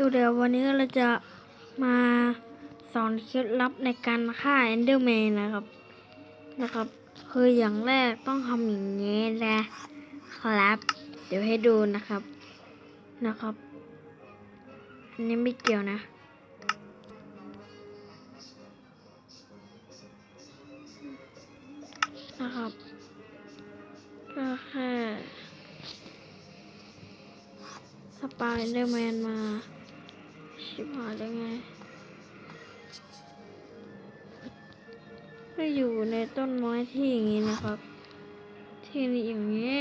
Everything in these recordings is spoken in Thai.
ดูเดียววันนี้เราจะมาสอนเคล็ดลับในการฆ่าเอนเดอร์แมนนะครับ นะครับ คืออย่างแรกต้องทำอย่างนี้นะครับ เดี๋ยวให้ดูนะครับนะครับ อันนี้ไม่เกี่ยวนะ นะครับก็แค่สปายเดอร์แมนมา ชิบหายได้ไงก็อยู่ในต้นไม้ที่อย่างนี้นะครับ ที่นี่อย่างนี้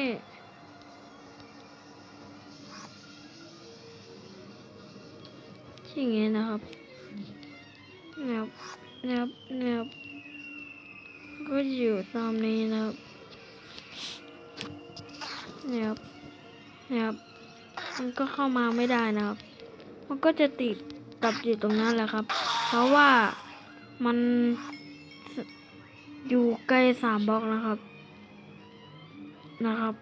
ที่อย่างนี้นะครับแนบแนบแนบก็อยู่ตามนี้นะครับแนบแนบมันก็เข้ามาไม่ได้นะครับ มันก็จะติดกับอยู่ตรงนั้นแหละครับ เพราะว่ามันอยู่ใกล้สามบล็อกนะครับ นะครับ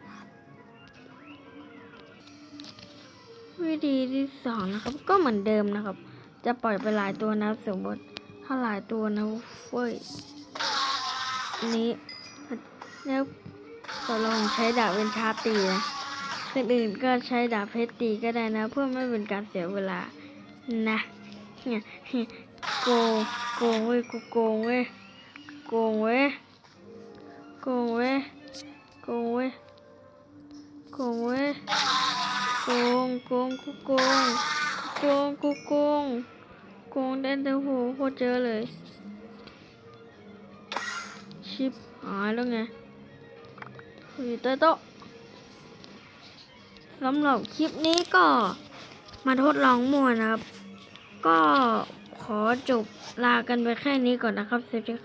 วิธีที่สองนะครับ ก็เหมือนเดิมนะครับ จะปล่อยไปหลายตัวนะสมมติถ้าหลายตัวนะเฟ้ยนี้แล้วก็ลองใช้ดาบเป็นชาตีนะ คนอื่นก็ใช้ดาบเพชรตีก็ได้นะ เพื่อไม่เป็นการเสียเวลานะเนี่ยโกงโกงเว้ยกูโกงเว้ยโกงเว้ยโกงเว้ยโกงเว้ยโกงเว้ยโกงโกงกูโกงโกงกูโกงโกงได้แต่โหโคตรเจอเลย ชิปหายแล้วไงอยู่ใต้โต๊ะ สำหรับคลิปนี้ก็มาทดลองมั่วนะครับ ก็ขอจบลากันไปแค่นี้ก่อนนะครับสวัสดี